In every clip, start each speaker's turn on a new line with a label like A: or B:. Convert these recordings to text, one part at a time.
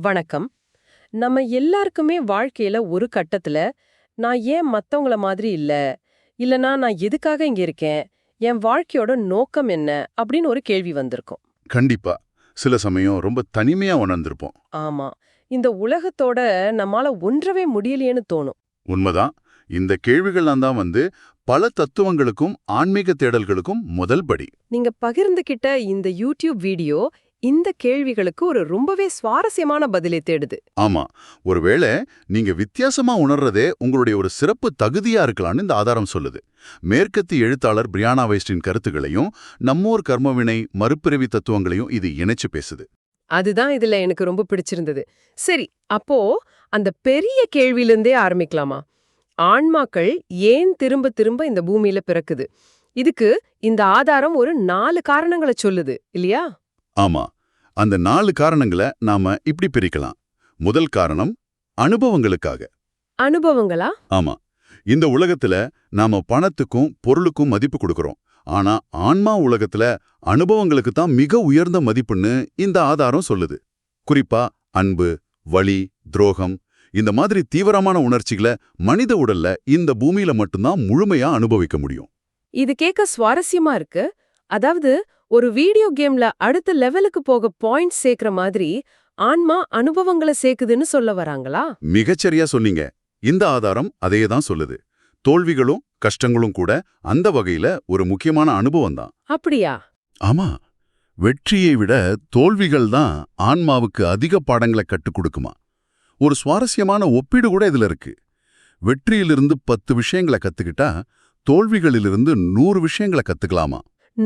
A: வணக்கம். நம்ம எல்லாருக்குமே வாழ்க்கையில ஒரு கட்டத்துல நான் ஏன் மத்தவங்கள மாதிரி இல்ல? இல்லனா நான் எதுக்காக இங்க இருக்கேன்? என் வாழ்க்கையோட நோக்கம் என்ன? அப்படின்னு ஒரு கேள்வி வந்திருக்கும்.
B: கண்டிப்பா. சில சமயம் ரொம்ப தனிமையா உணர்ந்திருப்போம்.
A: ஆமா. இந்த உலகத்தோட நம்மால ஒன்றவே முடியலையேன்னு தோணும்.
B: உண்மைதான். இந்த கேள்விகள்லாம் தான் வந்து பல தத்துவங்களுக்கும் ஆன்மீக தேடல்களுக்கும் முதல் படி.
A: நீங்க பகிர்ந்துகிட்ட இந்த யூடியூப் வீடியோ இந்த கேள்விகளுக்கு ஒரு ரொம்பவே சுவாரஸ்யமான பதிலை தேடுது.
B: ஆமா. ஒருவேளை நீங்க வித்தியாசமா உணர்றதே உங்களுடைய ஒரு சிறப்பு தகுதியா இருக்கலாம்னு இந்த ஆதாரம் சொல்லுது. மேற்கத்தி எழுத்தாளர் பிரியானா வைஸ்டின் கருத்துக்களையும் நம்மோர் கர்மவினை மறுபிறவி தத்துவங்களையும் இது இணைச்சு பேசுது.
A: அதுதான் இதுல எனக்கு ரொம்ப பிடிச்சிருந்தது. சரி அப்போ அந்த பெரிய கேள்வியிலிருந்தே ஆரம்பிக்கலாமா? ஆன்மாக்கள் ஏன் திரும்ப திரும்ப இந்த பூமியில பிறக்குது? இதுக்கு இந்த ஆதாரம் ஒரு நாலு காரணங்களை சொல்லுது இல்லையா?
B: ஆமா. அந்த நாலு காரணங்களை நாம இப்படி பிரிக்கலாம். முதல் காரணம் அனுபவங்களுக்காக.
A: அனுபவங்களா?
B: ஆமா. இந்த உலகத்துல நாம பணத்துக்கும் பொருளுக்கும் மதிப்பு கொடுக்கறோம். ஆனா ஆன்மா உலகத்துல அனுபவங்களுக்கு தான் மிக உயர்ந்த மதிப்புன்னு இந்த ஆதாரம் சொல்லுது. குறிப்பா அன்பு வலி துரோகம் இந்த மாதிரி தீவிரமான உணர்ச்சிகளை மனித உடல்ல இந்த பூமியில மட்டும்தான் முழுமையா அனுபவிக்க முடியும்.
A: இது கேட்க சுவாரஸ்யமா இருக்கு. அதாவது ஒரு வீடியோ கேம்ல அடுத்த லெவலுக்கு போக பாயிண்ட் சேர்க்கிற மாதிரி ஆன்மா அனுபவங்களை சேர்க்குதுன்னு சொல்ல வராங்களா?
B: மிகச்சரியா சொன்னீங்க. இந்த ஆதாரம் அதையே தான் சொல்லுது. தோல்விகளும் கஷ்டங்களும் கூட அந்த வகையில ஒரு முக்கியமான அனுபவம் தான்.
A: அப்படியா?
B: ஆமா. வெற்றியை விட தோல்விகள் தான் ஆன்மாவுக்கு அதிக பாடங்களை கற்றுக் கொடுக்குமா. ஒரு சுவாரஸ்யமான ஒப்பீடு கூட இதுல இருக்கு. வெற்றியிலிருந்து பத்து விஷயங்களை கத்துக்கிட்டா தோல்விகளிலிருந்து நூறு விஷயங்களை கத்துக்கலாமா.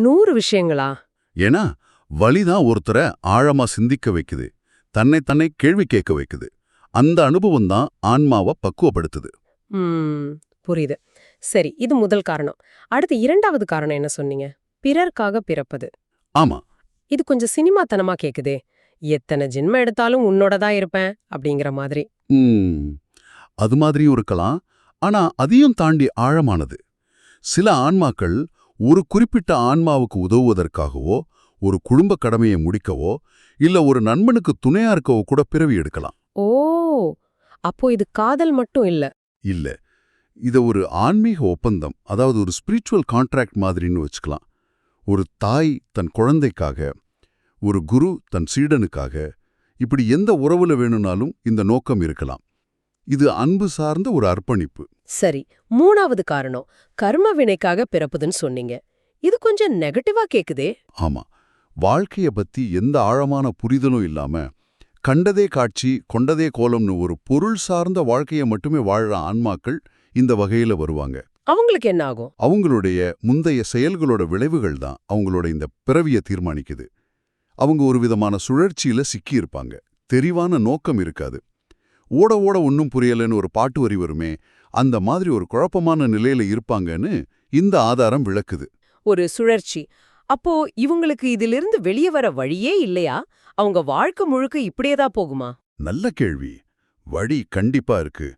A: நூறு விஷயங்களா?
B: ஏன்னா வலிதான் ஒருத்தரை ஆழமா சிந்திக்க வைக்குது. தன்னை தன்னை கேள்வி கேட்க வைக்குது. அந்த அனுபவம் தான் ஆன்மாவை பக்குவப்படுத்துது.
A: புரியுது. சரி இது முதல் காரணம். அடுத்து இரண்டாவது காரணம் என்ன சொன்னீங்க? பிறர்க்காக பிறப்பது.
B: ஆமா.
A: இது கொஞ்சம் சினிமாத்தனமா கேக்குதே. எத்தனை ஜென்மம் எடுத்தாலும் உன்னோட தான் இருப்பேன் அப்படிங்கிற மாதிரி.
B: அது மாதிரியும் இருக்கலாம். ஆனா அதையும் தாண்டி ஆழமானது. சில ஆன்மாக்கள் ஒரு குறிப்பிட்ட ஆன்மாவுக்கு உதவுவதற்காகவோ ஒரு குடும்ப கடமையை முடிக்கவோ இல்ல ஒரு நண்பனுக்கு துணையா இருக்கவோ கூட பிறவி எடுக்கலாம்.
A: ஓ! அப்போ இது காதல் மட்டும் இல்ல.
B: இல்ல. இத ஒரு ஆன்மீக ஒப்பந்தம் அதாவது ஒரு ஸ்பிரிச்சுவல் கான்ட்ராக்ட் மாதிரின்னு வச்சுக்கலாம். ஒரு தாய் தன் குழந்தைக்காக ஒரு குரு தன் சீடனுக்காக இப்படி எந்த உறவுல வேணும்னாலும் இந்த நோக்கம் இருக்கலாம். இது அன்பு சார்ந்த ஒரு அர்ப்பணிப்பு.
A: சரி மூணாவது காரணம். கர்ம வினைக்காக பிறப்புதுன்னு சொன்னீங்க. இது கொஞ்சம் நெகட்டிவா கேக்குதே.
B: ஆமா. வாழ்க்கைய பத்தி எந்த ஆழமான புரிதலும் இல்லாம கண்டதே காட்சி கொண்டதே கோலம்னு ஒரு பொருள் சார்ந்த வாழ்க்கைய மட்டுமே வாழற ஆன்மாக்கள் இந்த வகையில வருவாங்க.
A: அவங்களுக்கு என்ன ஆகும்?
B: அவங்களுடைய முந்தைய செயல்களோட விளைவுகள் தான் அவங்களோட இந்த பிறவிய தீர்மானிக்குது. அவங்க ஒரு விதமான சுழற்சியில சிக்கியிருப்பாங்க. தெரிவான நோக்கம் இருக்காது. ஓட ஓட ஒன்னும் புரியலன்னு ஒரு பாட்டு வரி வருமே அந்த மாதிரி ஒரு குழப்பமான நிலையில இருப்பாங்கன்னு இந்த ஆதாரம் விளக்குது.
A: ஒரு சுழற்சி. அப்போ இவங்களுக்கு இதிலிருந்து வெளியே வர வழியே இல்லையா? அவங்க வாழ்க்கை முழுக்க இப்படியேதான் போகுமா?
B: நல்ல கேள்வி. வழி கண்டிப்பா இருக்கு.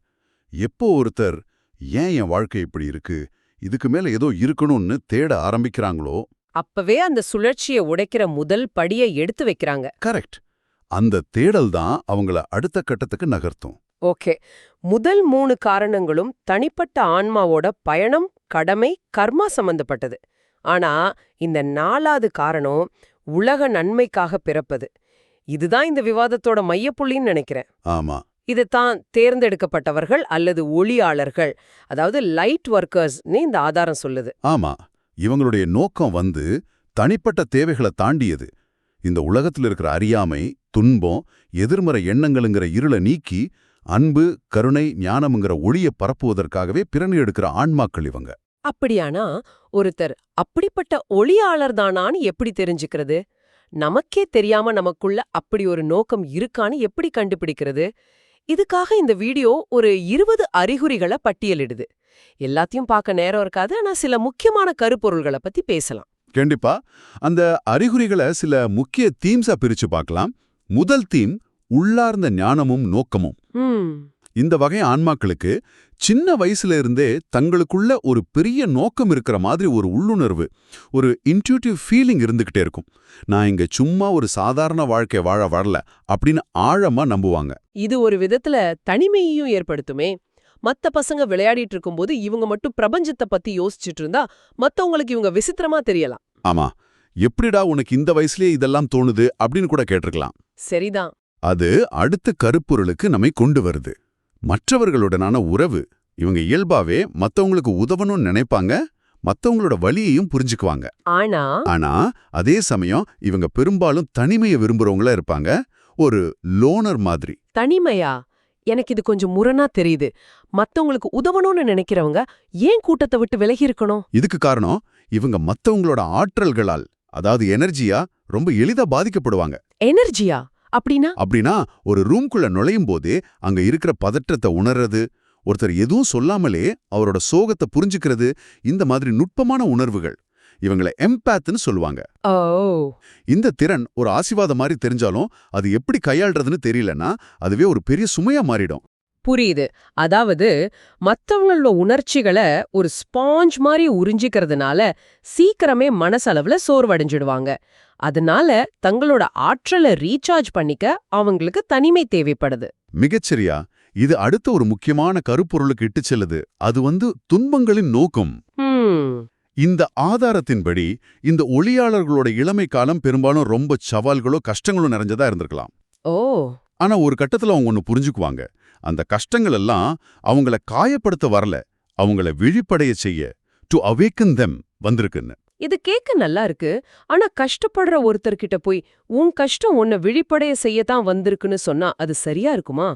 B: எப்போ ஒருத்தர் ஏன் என் வாழ்க்கை இப்படி இருக்கு? இதுக்கு மேல ஏதோ இருக்கணும்னு தேட ஆரம்பிக்கிறாங்களோ?
A: அப்பவே அந்த சுழற்சியை உடைக்கிற முதல் படியை எடுத்து வைக்கிறாங்க.
B: கரெக்ட். அந்த தேடல் தான் அவங்கள அடுத்த கட்டத்துக்கு நகர்த்தும்.
A: ஓகே. முதல் மூணு காரணங்களும் தனிப்பட்ட ஆன்மாவோட பயணம் கடமை கர்மா சம்பந்தப்பட்டது. ஆனா இந்த நாலாவது காரணம் உலக நன்மைக்காக பிறப்பது. இதுதான் இந்த விவாதத்தோட மையப்புள்ளின்னு நினைக்கிறேன்.
B: ஆமா.
A: இதுதான் தேர்ந்தெடுக்கப்பட்டவர்கள் அல்லது ஒளியாளர்கள் அதாவது லைட் ஒர்க்கர்ஸ்னு இந்த ஆதாரம் சொல்லுது.
B: ஆமா. இவங்களுடைய நோக்கம் வந்து தனிப்பட்ட தேவைகளை தாண்டியது. இந்த உலகத்துல இருக்கிற அறியாமை துன்பம் எதிர்மறை எண்ணங்கள்ங்கிற இருளை நீக்கி அன்பு கருணை ஞானம்ங்கிற ஒளிய பரப்புவதற்காகவே பிறனி எடுக்கிற ஆன்மாக்கள் இவங்க.
A: அப்படியானா? ஒருத்தர் அப்படிப்பட்ட ஒளியாளர் தானான்னு எப்படி தெரிஞ்சுக்கிறது? நமக்கே தெரியாம நமக்குள்ள அப்படி ஒரு நோக்கம் இருக்கான்னு எப்படி கண்டுபிடிக்கிறது? இதுக்காக இந்த வீடியோ ஒரு இருபது அறிகுறிகளை பட்டியலிடுது. எல்லாத்தையும் பார்க்க நேரம் இருக்காது ஆனா சில முக்கியமான கருப்பொருள்களை பத்தி பேசலாம்.
B: கண்டிப்பா. அந்த அறிகுறிகளை சில முக்கிய தீம்ஸா பிரிச்சு பார்க்கலாம். முதல் தீம் உள்ளார்ந்த ஞானமும் நோக்கமும். இந்த வகை ஆன்மாக்களுக்கு
C: சின்ன வயசுல இருந்தே தங்களுக்குள்ள ஒரு பெரிய நோக்கம் இருக்கிற மாதிரி ஒரு உள்ளுணர்வு ஒரு இன்ட்யூட்டிவ் ஃபீலிங் இருந்துகிட்டே இருக்கும். நான் இங்க சும்மா ஒரு சாதாரண வாழ்க்கை வாழ வரல அப்படின்னு ஆழமா நம்புவாங்க.
A: இது ஒரு விதத்துல தனிமையையும் ஏற்படுத்துமே. மத்த பசங்க விளையாடிட்டு இருக்கும்போது இவங்க மட்டும் பிரபஞ்சத்தை பத்தி யோசிச்சுட்டு இருந்தா மத்தவங்களுக்கு இவங்க விசித்திரமா தெரியலாம்.
C: ஆமா. எப்படிடா உனக்கு இந்த வயசுலயே இதெல்லாம் தோணுது அப்படின்னு கூட கேட்டிருக்கலாம்.
A: சரிதான்.
C: அது அடுத்த கருப்பொருளுக்கு நம்மை கொண்டு வருது. மற்றவர்களுடனான உறவு இவங்க இயல்பாவே மத்தவங்களுக்கு உதவணும்னு நினைப்பாங்க மத்தவங்களோட வலியையும் புரிஞ்சுக்குவாங்க.
A: ஆனா
C: ஆனா அதே சமயம் இவங்க பெரும்பாலும் தனிமையை விரும்புறவங்களா இருப்பாங்க. ஒரு லோனர் மாதிரி.
A: தனிமையா? எனக்கு இது கொஞ்சம் முரணா தெரியுது. மத்தவங்களுக்கு உதவணும்னு நினைக்கிறவங்க ஏன் கூட்டத்தை விட்டு விலகி இருக்கணும்?
C: இதுக்கு காரணம் இவங்க மத்தவங்களோட ஆற்றல்களால் அதாவது எனர்ஜியா ரொம்ப எளிதா பாதிக்கப்படுவாங்க.
A: எனர்ஜியா? அப்படின்னா?
C: அப்படின்னா ஒரு ரூம்குள்ள நுழையும் போதே அங்க இருக்கிற பதற்றத்தை உணர்றது ஒருத்தர் எதுவும் சொல்லாமலே அவரோட சோகத்தை புரிஞ்சுக்கிறது இந்த மாதிரி நுட்பமான உணர்வுகள் இவங்களை எம்பேத்னு சொல்லுவாங்க. இந்த திறன் ஒரு ஆசிர்வாதம் மாதிரி தெரிஞ்சாலும் அது எப்படி கையாள்றதுன்னு தெரியலன்னா அதுவே ஒரு பெரிய சுமையா மாறிடும்.
A: புரியுது. அதாவது மத்தவங்களோட உணர்ச்சிகளை ஒரு ஸ்பாஞ்ச் மாதிரி உறிஞ்சிக்கிறதுனால சீக்கிரமே மனசளவுல சோர்வடைஞ்சிடுவாங்க. அதனால தங்களோட ஆற்றலை ரீசார்ஜ் பண்ணிக்க அவங்களுக்கு தனிமை தேவைப்படுது.
C: மிகச்சரியா. இது அடுத்த ஒரு முக்கியமான கருப்பொருளுக்கு இட்டுச் செல்லுது. அது வந்து துன்பங்களின் நோக்கம். இந்த ஆதாரத்தின்படி இந்த ஒளியாளர்களோட இளமை காலம் பெரும்பாலும் ரொம்ப சவால்களோ கஷ்டங்களோ நிறைஞ்சதா இருந்திருக்கலாம்.
A: ஓ.
C: ஆனா ஒரு கட்டத்துல அவங்க ஒன்னு புரிஞ்சுக்குவாங்க. அந்த கஷ்டங்கள் எல்லாம் அவங்கள காயப்படுத்த வரல. அவங்கள விழிப்படைய செய்ய டு அவேக்கன் தெம் வந்திருக்குன்னு.
A: இது கேட்க நல்லா இருக்கு. ஆனா கஷ்டப்படுற ஒருத்தர்கிட்ட போய் உன் கஷ்டம் உன்னை விழிப்படைய செய்யத்தான் வந்திருக்குன்னு சொன்னா அது சரியா இருக்குமா?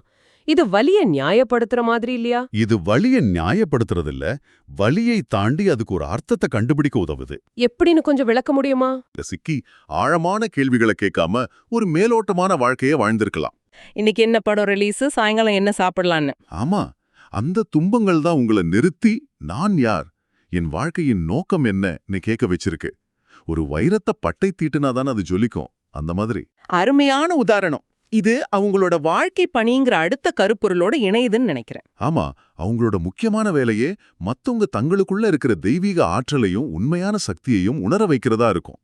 A: இது வலிய நியாயப்படுத்துற மாதிரி இல்லையா?
C: இது வலியை நியாயப்படுத்துறது இல்ல வலியை தாண்டி அதுக்கு ஒரு அர்த்தத்தை கண்டுபிடிக்க உதவுது.
A: எப்படின்னு கொஞ்சம் விளக்க முடியுமா?
B: சிக்கி ஆழமான கேள்விகளை கேட்காம ஒரு மேலோட்டமான வாழ்க்கையை வாழ்ந்திருக்கலாம்.
D: இன்னைக்கு என்ன படம் ரிலீஸ் சாயங்காலம் என்ன சாப்பிடலான்னு.
B: ஆமா அந்த துன்பங்கள் தான் உங்களை நிறுத்தி நான் யார்? என் வாழ்க்கையின் நோக்கம் என்னன்னு கேட்க வச்சிருக்கு. ஒரு வைரத்தை பட்டை தீட்டுனாதான் அது ஜொலிக்கும். அந்த மாதிரி.
D: அருமையான உதாரணம். இது அவங்களோட வாழ்க்கை பணிங்கிற அடுத்த கருப்பொருளோட இணையுதுன்னு நினைக்கிறேன்.
B: ஆமா அவங்களோட முக்கியமான வேலையே மத்தவங்க தங்களுக்குள்ள இருக்கிற தெய்வீக ஆற்றலையும் உண்மையான சக்தியையும் உணர வைக்கிறதா இருக்கும்.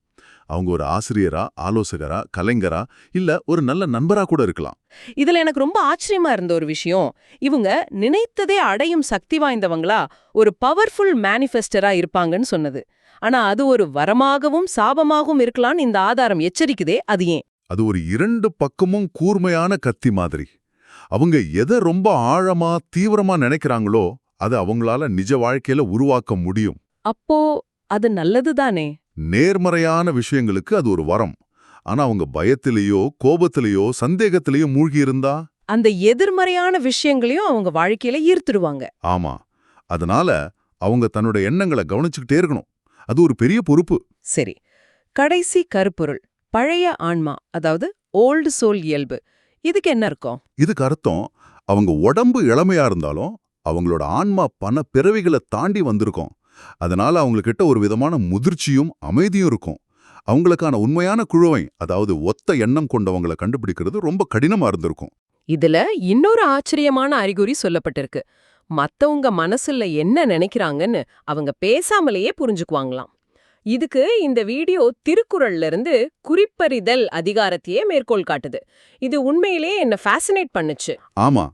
B: அவங்க ஒரு ஆசிரியரா ஆலோசகரா கலைஞரா இல்ல ஒரு நல்ல நண்பரா கூட இருக்கலாம்.
D: இதுல எனக்கு ரொம்ப ஆச்சரியமா இருந்த ஒரு விஷயம். இவங்க நினைத்ததே அடையும் சக்தி வாய்ந்தவங்களா ஒரு பவர்ஃபுல் மேனிஃபெஸ்டரா இருப்பாங்கன்னு சொன்னது. ஆனா அது ஒரு வரமாகவும் சாபமாகவும் இருக்கலாம்னு இந்த ஆதாரம் எச்சரிக்குதே அது ஏன்?
B: அது ஒரு இரண்டு பக்கமும் கூர்மையான கத்தி மாதிரி. அவங்க எதை ரொம்ப ஆழமா தீவிரமா நினைக்கிறாங்களோ அது அவங்களால நிஜ வாழ்க்கையில உருவாக்க முடியும்.
D: அப்போ அது நல்லது தானே
B: நேர்மறையான விஷயங்களுக்கு அது ஒரு வரம். ஆனா அவங்க பயத்திலேயோ கோபத்திலேயோ சந்தேகத்திலேயோ மூழ்கி இருந்தா
D: அந்த எதிர்மறையான விஷயங்களையும் அவங்க வாழ்க்கையில ஈர்த்துடுவாங்க.
B: ஆமா. அதனால அவங்க தன்னோட எண்ணங்களை கவனிச்சுக்கிட்டே இருக்கணும். அது ஒரு பெரிய பொறுப்பு.
D: சரி. கடைசி கருப்பொருள். பழைய ஆன்மா அதாவது ஓல்டு சோல் இயல்பு. இதுக்கு என்ன இருக்கும்
B: இதுக்கு அர்த்தம் அவங்க உடம்பு இளமையா இருந்தாலும் அவங்களோட ஆன்மா பல பிறவிகளை தாண்டி வந்திருக்கும். அதனால அவங்கக்கிட்ட ஒரு விதமான முதிர்ச்சியும் அமைதியும் இருக்கும். அவங்களுக்கான உண்மையான குழுவை அதாவது ஒத்த எண்ணம் கொண்டவங்களை கண்டுபிடிக்கிறது ரொம்ப கடினமா இருந்திருக்கும்.
A: இதுல இன்னொரு ஆச்சரியமான அறிகுறி சொல்லப்பட்டிருக்கு. மத்தவங்க மனசுல என்ன நினைக்கிறாங்கன்னு அவங்க பேசாமலேயே புரிஞ்சுக்குவாங்களாம். இதுக்கு இந்த வீடியோ திருக்குறள்ல இருந்து குறிப்பறிதல் அதிகாரத்தையே மேற்கோள் காட்டுது. இது உண்மையிலேயே என்ன ஃபேசினேட் பண்ணுச்சு.
B: ஆமா.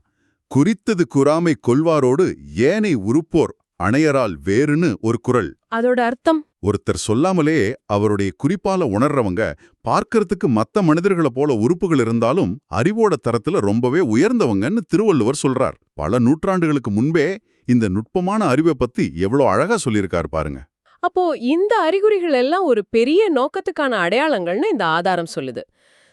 B: குறித்தது குறாமை கொள்வாரோடு ஏனை உருப்போர் அணையரால் வேறுன்னு ஒரு குறள்
A: அதோட அர்த்தம்?
B: ஒருத்தர் சொல்லாமலே அவருடைய குறிப்பால உணர்றவங்க பார்க்கறதுக்கு மத்த மனிதர்களை போல உறுப்புகள் இருந்தாலும் அறிவோட தரத்துல ரொம்பவே உயர்ந்தவங்கன்னு திருவள்ளுவர் சொல்றார். பல நூற்றாண்டுகளுக்கு முன்பே இந்த நுட்பமான அறிவை பத்தி எவ்வளோ அழகா சொல்லியிருக்கார் பாருங்க.
A: அப்போ இந்த அறிகுறிகள் எல்லாம் ஒரு பெரிய நோக்கத்துக்கான அடையாளங்கள்னு இந்த ஆதாரம் சொல்லுது.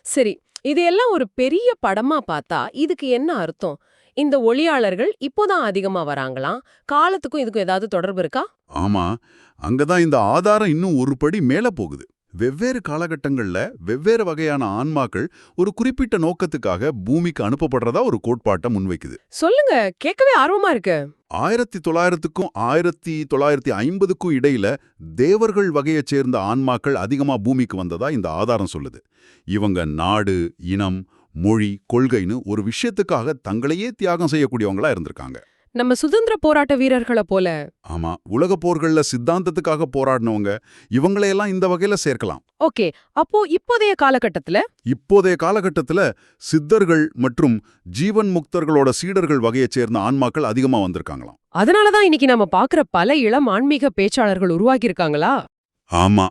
A: சரி இதையெல்லாம் ஒரு பெரிய படமா பார்த்தா இதுக்கு என்ன அர்த்தம்? இந்த ஒளியாளர்கள் இப்போதான் அதிகமா வராங்களாம் காலத்துக்கும் இதுக்கும் ஏதாவது தொடர்பு இருக்கா?
B: ஆமா. அங்கதான் இந்த ஆதாரம் இன்னும் ஒரு படி மேல போகுது. வெவ்வேறு காலகட்டங்கள்ல வெவ்வேறு வகையான ஆன்மாக்கள் ஒரு குறிப்பிட்ட நோக்கத்துக்காக பூமிக்கு அனுப்பப்படுறதா ஒரு கோட்பாட்டை முன்வைக்குது.
A: சொல்லுங்க கேட்கவே ஆர்வமா இருக்கு.
B: ஆயிரத்தி தொள்ளாயிரத்துக்கும் ஆயிரத்தி தொள்ளாயிரத்தி ஐம்பதுக்கும் இடையில தேவர்கள் வகையைச் சேர்ந்த ஆன்மாக்கள் அதிகமா பூமிக்கு வந்ததா இந்த ஆதாரம் சொல்லுது. இவங்க நாடு இனம் மொழி கொள்கைன்னு ஒரு விஷயத்துக்காக தங்களையே தியாகம் செய்யக்கூடியவங்களா இருந்திருக்காங்க.
A: நம்ம சுதந்திர போராட்ட வீரர்களை போல.
B: ஆமா உலக போர்கள்ல சித்தாந்தத்துக்காக போராடினவங்க இவங்களையெல்லாம் இந்த வகையில சேர்க்கலாம்.
A: ஓகே அப்போ இப்போதைய காலகட்டத்துல?
B: இப்போதைய காலகட்டத்துல சித்தர்கள் மற்றும் ஜீவன் முக்தர்களோட சீடர்கள் வகையைச் சேர்ந்த ஆன்மாக்கள் அதிகமா வந்திருக்காங்களாம்.
A: அதனாலதான் இன்னைக்கு நம்ம பாக்குற பல இளம் ஆன்மீக பேச்சாளர்கள் உருவாக்கி இருக்காங்களா
B: ஆமா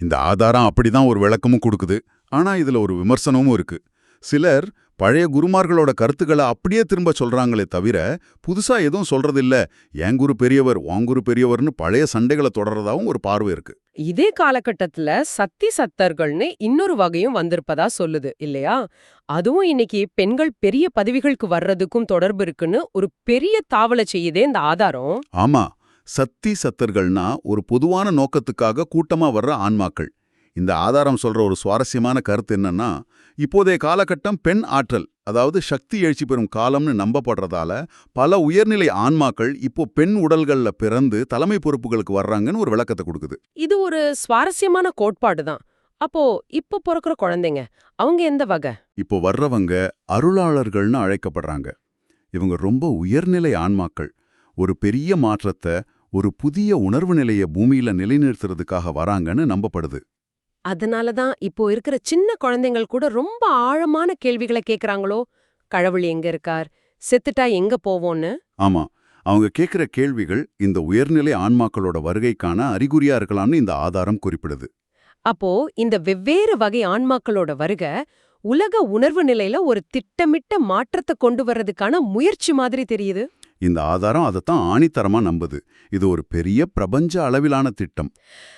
B: இந்த ஆதாரம் அப்படிதான் ஒரு விளக்கமும் கொடுக்குது. ஆனா இதுல ஒரு விமர்சனமும் இருக்கு. சிலர் பழைய குருமார்களோட கருத்துக்களை அப்படியே திரும்ப சொல்றாங்களே தவிர புதுசா எதுவும் சொல்றதில்ல. என் குரு பெரியவர் உன் குரு பெரியவர்னு பழைய சண்டைகளை தொடர்றதாவும் ஒரு பார்வை இருக்கு.
A: இதே காலகட்டத்துல சத்தி சத்தர்கள்னு இன்னொரு வகையும் வந்திருப்பதா சொல்லுது இல்லையா? அதுவும் இன்னைக்கு பெண்கள் பெரிய பதவிகளுக்கு வர்றதுக்கும் தொடர்பு இருக்குன்னு ஒரு பெரிய தாவல செய்யுதே இந்த ஆதாரம்.
B: ஆமா சத்தி சத்தர்கள்னா ஒரு பொதுவான நோக்கத்துக்காக கூட்டமா வர்ற ஆன்மாக்கள். இந்த ஆதாரம் சொல்ற ஒரு சுவாரஸ்யமான கருத்து என்னன்னா இப்போதைய காலகட்டம் பெண் ஆற்றல் அதாவது சக்தி எழுச்சி பெறும் காலம்னு நம்பப்படுறதால பல உயர்நிலை ஆன்மாக்கள் இப்போ பெண் உடல்கள்ல பிறந்து தலைமை பொறுப்புகளுக்கு வர்றாங்கன்னு ஒரு விளக்கத்தை கொடுக்குது.
A: இது ஒரு சுவாரஸ்யமான கோட்பாடு தான். அப்போ இப்ப பிறக்கிற குழந்தைங்க அவங்க எந்த வகை?
B: இப்போ வர்றவங்க அருளாளர்கள்னு அழைக்கப்படுறாங்க. இவங்க ரொம்ப உயர்நிலை ஆன்மாக்கள். ஒரு பெரிய மாற்றத்தை ஒரு புதிய உணர்வு நிலையை பூமியில நிலைநிறுத்துறதுக்காக வராங்கன்னு நம்பப்படுது.
A: அதனால தான் இப்போ இருக்கிற சின்ன குழந்தைங்கள் கூட ரொம்ப ஆழமான கேள்விகளை கேக்குறாங்களோ? கடவுள் எங்க இருக்கார்? செத்துட்டா எங்க போவோன்னு
B: ஆமா. அவங்க கேட்கிற கேள்விகள் இந்த உயர்நிலை ஆன்மாக்களோட வருகைக்கான அறிகுறியா இருக்கலாம்னு இந்த ஆதாரம் குறிப்பிடுது.
A: அப்போ இந்த வெவ்வேறு வகை ஆன்மாக்களோட வருக உலக உணர்வு நிலையில ஒரு திட்டமிட்ட மாற்றத்தை கொண்டு வர்றதுக்கான முயற்சி மாதிரி தெரியுது.
B: இந்த ஆதாரம் அதைத்தான் ஆணித்தரமா நம்புது. இது ஒரு பெரிய பிரபஞ்ச அளவிலான திட்டம்.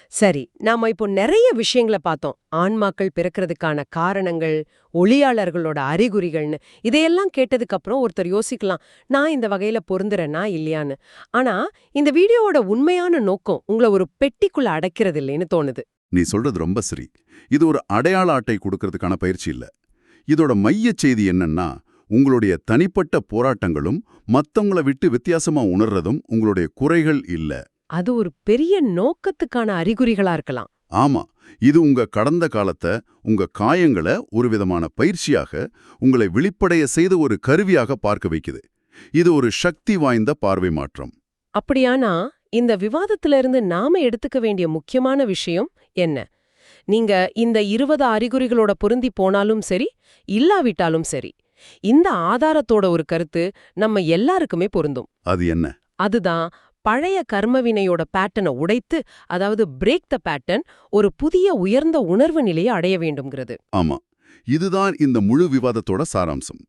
A: சரி நாம இப்போ நிறைய விஷயங்களை பார்த்தோம். ஆன்மாக்கள் பிறக்கிறதுக்கான காரணங்கள் ஒளியாளர்களோட அறிகுறிகள்னு. இதையெல்லாம் கேட்டதுக்கு அப்புறம் ஒருத்தர் யோசிக்கலாம் நான் இந்த வகையில பொருந்துறேனா இல்லையான்னு. ஆனா இந்த வீடியோவோட உண்மையான நோக்கம் உங்களை ஒரு பெட்டிக்குள்ள அடைக்கிறது இல்லைன்னு தோணுது.
B: நீ சொல்றது ரொம்ப சரி. இது ஒரு அடையாள அட்டை கொடுக்கறதுக்கான பயிற்சி இல்ல. இதோட மையச் செய்தி என்னன்னா உங்களுடைய தனிப்பட்ட போராட்டங்களும் மத்தவங்கள விட்டு வித்தியாசமா உணர்றதும் உங்களுடைய குறைகள் இல்ல.
A: அது ஒரு பெரிய நோக்கத்துக்கான அறிகுறிகளா இருக்கலாம்.
B: ஆமா இது உங்க கடந்த காலத்தை உங்க காயங்களை ஒரு விதமான பயிற்சியாக உங்களை வெளிப்படைய செய்த ஒரு கருவியாக பார்க்க வைக்குது. இது ஒரு சக்தி வாய்ந்த பார்வை மாற்றம்.
A: அப்படியானா இந்த விவாதத்துல இருந்து நாம எடுத்துக்க வேண்டிய முக்கியமான விஷயம் என்ன? நீங்க இந்த இருபது அறிகுறிகளோட பொருந்தி போனாலும் சரி இல்லாவிட்டாலும் சரி இந்த ஆதாரத்தோட ஒரு கருத்து நம்ம எல்லாருக்குமே பொருந்தும்.
B: அது என்ன?
A: அதுதான் பழைய கர்மவினையோட பேட்டனை உடைத்து அதாவது பிரேக் த பேட்டர்ன் ஒரு புதிய உயர்ந்த உணர்வு நிலையை அடைய வேண்டும்ங்கிறது.
B: ஆமா. இதுதான் இந்த முழு விவாதத்தோட சாராம்சம்.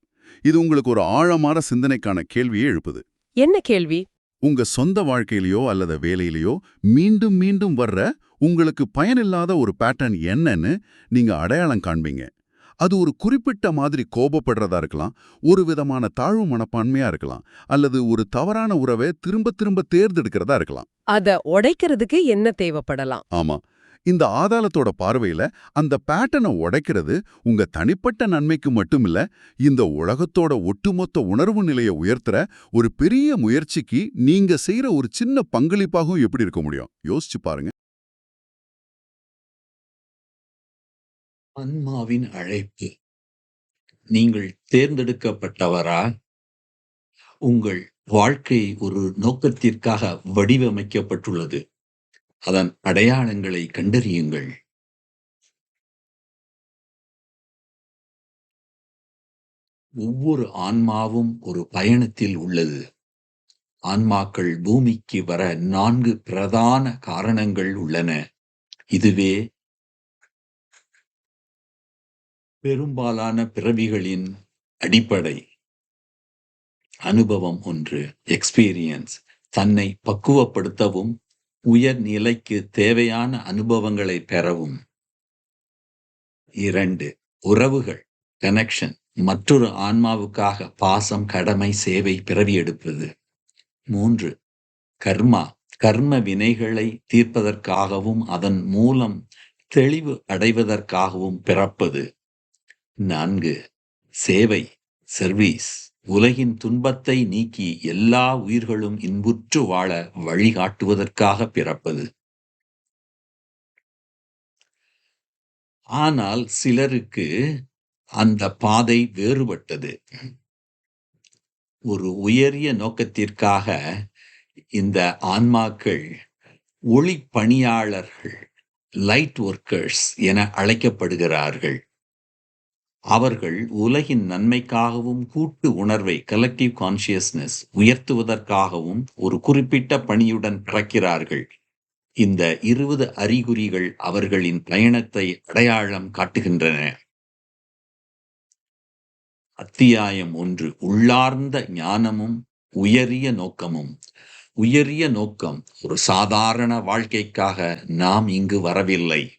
B: இது உங்களுக்கு ஒரு ஆழமான சிந்தனைக்கான கேள்வியை எழுப்புது.
A: என்ன கேள்வி?
B: உங்க சொந்த வாழ்க்கையிலயோ அல்லது வேலையிலயோ மீண்டும் மீண்டும் வர்ற உங்களுக்கு பயனில்லாத ஒரு பேட்டர்ன் என்னன்னு நீங்க அடையாளம் காண்பீங்க. அது ஒரு குறிப்பிட்ட மாதிரி கோபப்படுறதா இருக்கலாம் ஒரு விதமான தாழ்வு மனப்பான்மையா இருக்கலாம் அல்லது ஒரு தவறான உறவை திரும்ப திரும்ப தேர்ந்தெடுக்கிறதா இருக்கலாம்.
A: அத உடைக்கிறதுக்கு என்ன தேவைப்படலாம்?
B: ஆமா. இந்த ஆதாளத்தோட பார்வையில அந்த பேட்டனை உடைக்கிறது உங்க தனிப்பட்ட நன்மைக்கு மட்டுமில்ல இந்த உலகத்தோட ஒட்டுமொத்த உணர்வு நிலையை உயர்த்துற ஒரு பெரிய முயற்சிக்கு நீங்க செய்யற ஒரு சின்ன பங்களிப்பாகவும் எப்படி இருக்க முடியும்? யோசிச்சு பாருங்க.
E: ஆன்மாவின் அழைப்பு. நீங்கள் தேர்ந்தெடுக்கப்பட்டவரா? உங்கள் வாழ்க்கை ஒரு நோக்கத்திற்காக வடிவமைக்கப்பட்டுள்ளது. அதன் அடையாளங்களை கண்டறியுங்கள். ஒவ்வொரு ஆன்மாவும் ஒரு பயணத்தில் உள்ளது. ஆன்மாக்கள் பூமிக்கு வர நான்கு பிரதான காரணங்கள் உள்ளன. இதுவே பெரும்பாலான பிறவிகளின் அடிப்படை அனுபவம் ஒன்று எக்ஸ்பீரியன்ஸ் தன்னை பக்குவப்படுத்தவும் உயர் நிலைக்கு தேவையான அனுபவங்களை பெறவும். இரண்டு உறவுகள் கனெக்ஷன் மற்றொரு ஆன்மாவுக்காக பாசம் கடமை சேவை பிறவி எடுப்பது. மூன்று கர்மா. கர்ம வினைகளை தீர்ப்பதற்காகவும் அதன் மூலம் தெளிவு அடைவதற்காகவும் பிறப்பது. நான்கு. சேவை சர்வீஸ் உலகின் துன்பத்தை நீக்கி எல்லா உயிர்களும் இன்புற்று வாழ வழிகாட்டுவதற்காக பிறப்பது. ஆனால் சிலருக்கு அந்த பாதை வேறுபட்டது. ஒரு உயரிய நோக்கத்திற்காக இந்த ஆன்மாக்கள் ஒளி பணியாளர்கள் லைட் ஒர்க்கர்ஸ் என அழைக்கப்படுகிறார்கள். அவர்கள் உலகின் நன்மைக்காகவும் கூட்டு உணர்வை கலெக்டிவ் கான்சியஸ்னஸ் உயர்த்துவதற்காகவும் ஒரு குறிப்பிட்ட பணியுடன் பிறக்கிறார்கள். இந்த இருபது அறிகுறிகள் அவர்களின் பயணத்தை அடையாளம் காட்டுகின்றன. அத்தியாயம் ஒன்று. உள்ளார்ந்த ஞானமும் உயரிய நோக்கமும். உயரிய நோக்கம் ஒரு சாதாரண வாழ்க்கைக்காக நாம் இங்கு வரவில்லை.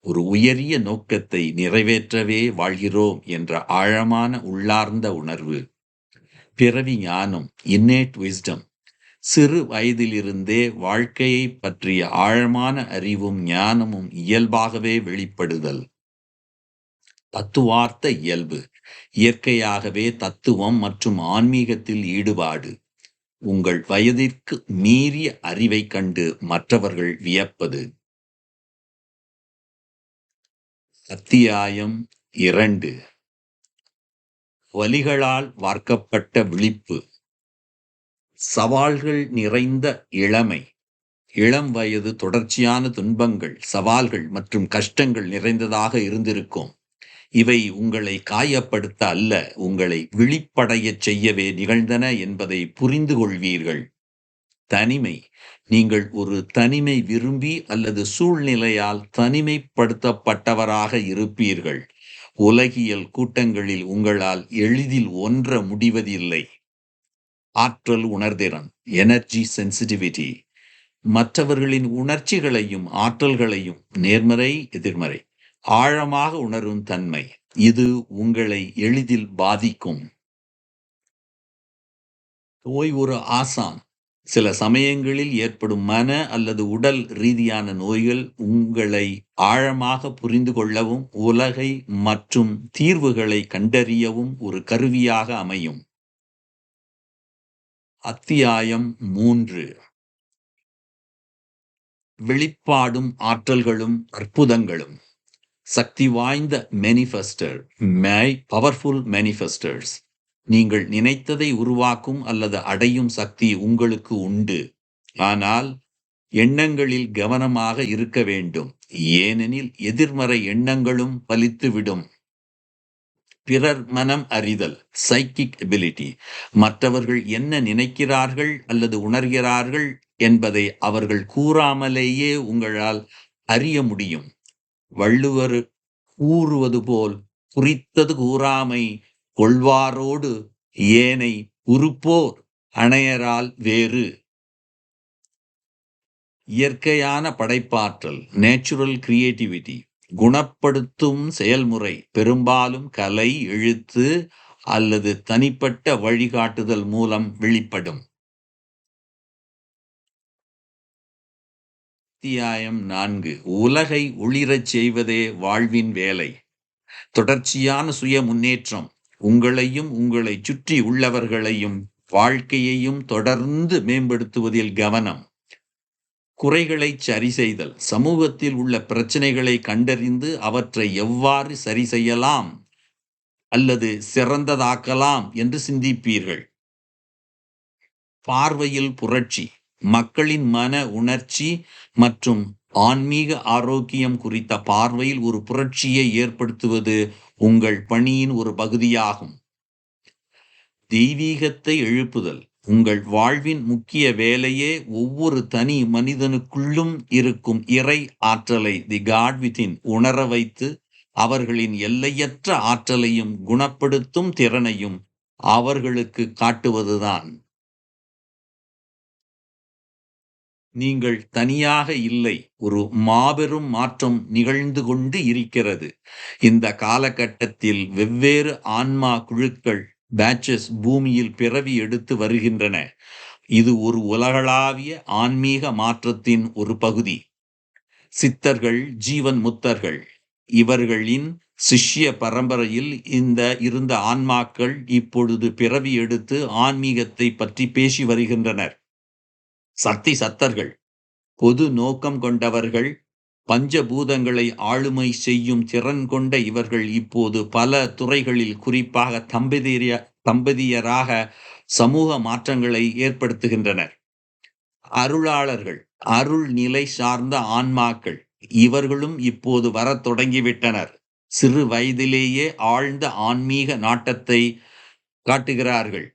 E: ஒரு உயரிய நோக்கத்தை நிறைவேற்றவே வாழ்கிறோம் என்ற ஆழமான உள்ளார்ந்த உணர்வு. பிறவி ஞானம் இன்னேட் விஸ்டம் சிறு வயதிலிருந்தே வாழ்க்கையை பற்றிய ஆழமான அறிவும் ஞானமும் இயல்பாகவே வெளிப்படுதல். தத்துவார்த்த இயல்பு. இயற்கையாகவே தத்துவம் மற்றும் ஆன்மீகத்தில் ஈடுபாடு. உங்கள் வயதிற்கு மீறிய அறிவைக் கண்டு மற்றவர்கள் வியப்பது. அத்தியாயம் இரண்டு. வலிகளால் வார்க்கப்பட்ட விழிப்பு. சவால்கள் நிறைந்த இளமை. இளம் வயது தொடர்ச்சியான துன்பங்கள் சவால்கள் மற்றும் கஷ்டங்கள் நிறைந்ததாக இருந்திருக்கும். இவை உங்களை காயப்படுத்த அல்ல உங்களை விழிப்படையச் செய்யவே நிகழ்ந்தன என்பதை புரிந்து கொள்வீர்கள். தனிமை நீங்கள் ஒரு தனிமை விரும்பி அல்லது சூழ்நிலையால் தனிமைப்படுத்தப்பட்டவராக இருப்பீர்கள். உலகியல் கூட்டங்களில் உங்களால் எளிதில் ஒன்ற முடிவதில்லை. ஆற்றல் உணர்திறன் எனர்ஜி சென்சிட்டிவிட்டி மற்றவர்களின் உணர்ச்சிகளையும் ஆற்றல்களையும் நேர்மறை எதிர்மறை ஆழமாக உணரும் தன்மை. இது உங்களை எளிதில் பாதிக்கும். ஓய் ஒரு ஆசான் சில சமயங்களில் ஏற்படும் மன அல்லது உடல் ரீதியான நோய்கள் உங்களை ஆழமாக புரிந்து கொள்ளவும் உலகை மற்றும் தீர்வுகளை கண்டறியவும் ஒரு கருவியாக அமையும். அத்தியாயம் மூன்று. வெளிப்பாடும் ஆற்றல்களும் அற்புதங்களும். சக்தி வாய்ந்த மேனிஃபெஸ்டர் மை பவர்ஃபுல் மேனிஃபெஸ்டர்ஸ் நீங்கள் நினைத்ததை உருவாக்கும் அல்லது அடையும் சக்தி உங்களுக்கு உண்டு. ஆனால் எண்ணங்களில் கவனமாக இருக்க வேண்டும். ஏனெனில் எதிர்மறை எண்ணங்களும் பலித்துவிடும். பிறர் மனம் அறிதல் சைக்கிக் எபிலிட்டி மற்றவர்கள் என்ன நினைக்கிறார்கள் அல்லது உணர்கிறார்கள் என்பதை அவர்கள் கூறாமலேயே உங்களால் அறிய முடியும். வள்ளுவர் கூறுவது போல் குறித்தது கூறாமை கொள்வாரோடு ஏனை உறுப்போர் அணையரால் வேறு. இயற்கையான படைப்பாற்றல் நேச்சுரல் கிரியேட்டிவிட்டி குணப்படுத்தும் செயல்முறை பெரும்பாலும் கலை எழுத்து அல்லது தனிப்பட்ட வழிகாட்டுதல் மூலம் வெளிப்படும். அத்தியாயம் நான்கு. உலகை ஒளிரச் செய்வதே வாழ்வின் வேலை. தொடர்ச்சியான சுய முன்னேற்றம். உங்களையும் உங்களை சுற்றி உள்ளவர்களையும் வாழ்க்கையையும் தொடர்ந்து மேம்படுத்துவதில் கவனம். குறைகளை சரி செய்தல் சமூகத்தில் உள்ள பிரச்சனைகளை கண்டறிந்து அவற்றை எவ்வாறு சரி செய்யலாம் அல்லது சிறந்ததாக்கலாம் என்று சிந்திப்பீர்கள். பார்வையில் புரட்சி. மக்களின் மன உணர்ச்சி மற்றும் ஆன்மீக ஆரோக்கியம் குறித்த பார்வையில் ஒரு புரட்சியை ஏற்படுத்துவது உங்கள் பணியின் ஒரு பகுதியாகும். தெய்வீகத்தை எழுப்புதல். உங்கள் வாழ்வின் முக்கிய வேலையே ஒவ்வொரு தனி மனிதனுக்குள்ளும் இருக்கும் இறை ஆற்றலை தி காட் வித்தின் உணர வைத்து அவர்களின் எல்லையற்ற ஆற்றலையும் குணப்படுத்தும் திறனையும் அவர்களுக்கு காட்டுவதுதான். நீங்கள் தனியாக இல்லை ஒரு மாபெரும் மாற்றம் நிகழ்ந்து கொண்டு இருக்கிறது. இந்த காலகட்டத்தில் வெவ்வேறு ஆன்மா குழுக்கள் பேட்சஸ் பூமியில் பிறவி எடுத்து வருகின்றன. இது ஒரு உலகளாவிய ஆன்மீக மாற்றத்தின் ஒரு பகுதி. சித்தர்கள் ஜீவன் முத்தர்கள் இவர்களின் சிஷ்ய பரம்பரையில் இந்த இருந்த ஆன்மாக்கள் இப்பொழுது பிறவி எடுத்து ஆன்மீகத்தை பற்றி பேசி வருகின்றனர். சக்தி சத்தர்கள். பொது நோக்கம் கொண்டவர்கள் பஞ்சபூதங்களை ஆளுமை செய்யும் திறன் கொண்ட இவர்கள் இப்போது பல துறைகளில் குறிப்பாக தம்பதிய தம்பதியராக சமூக மாற்றங்களை ஏற்படுத்துகின்றனர். அருளாளர்கள் அருள் நிலை சார்ந்த ஆன்மாக்கள் இவர்களும் இப்போது வரத் தொடங்கிவிட்டனர். சிறு வயதிலேயே ஆழ்ந்த ஆன்மீக நாட்டத்தை காட்டுகிறார்கள்.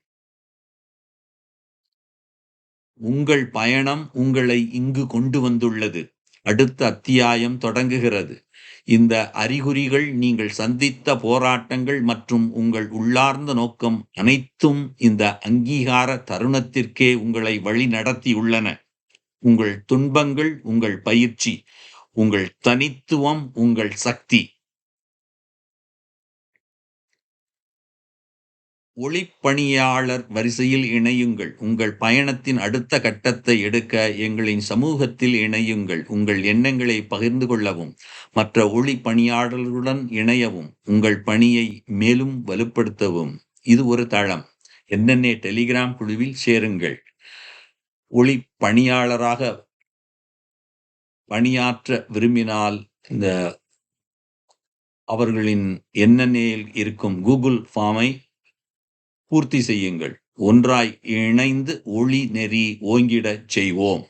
E: உங்கள் பயணம் உங்களை இங்கு கொண்டு வந்துள்ளது. அடுத்த அத்தியாயம் தொடங்குகிறது. இந்த அறிகுறிகள் நீங்கள் சந்தித்த போராட்டங்கள் மற்றும் உங்கள் உள்ளார்ந்த நோக்கம் அனைத்தும் இந்த அங்கீகார தருணத்திற்கே உங்களை வழி நடத்தியுள்ளன. உங்கள் துன்பங்கள் உங்கள் பயிற்சி உங்கள் தனித்துவம் உங்கள் சக்தி. ஒளிப்பணியாளர் வரிசையில் இணையுங்கள். உங்கள் பயணத்தின் அடுத்த கட்டத்தை எடுக்க எங்களின் சமூகத்தில் இணையுங்கள். உங்கள் எண்ணங்களை பகிர்ந்து கொள்ளவும் மற்ற ஒளி பணியாளர்களுடன் இணையவும் உங்கள் பணியை மேலும் வலுப்படுத்தவும். இது ஒரு தளம். என்னென்ன டெலிகிராம் குழுவில் சேருங்கள். ஒளி பணியாளராக பணியாற்ற விரும்பினால் இந்த அவர்களின் என்னென்ன இருக்கும் கூகுள் ஃபார்மை பூர்த்தி செய்யுங்கள். ஒன்றாய் இணைந்து ஒளி நெறி ஓங்கிடச் செய்வோம்.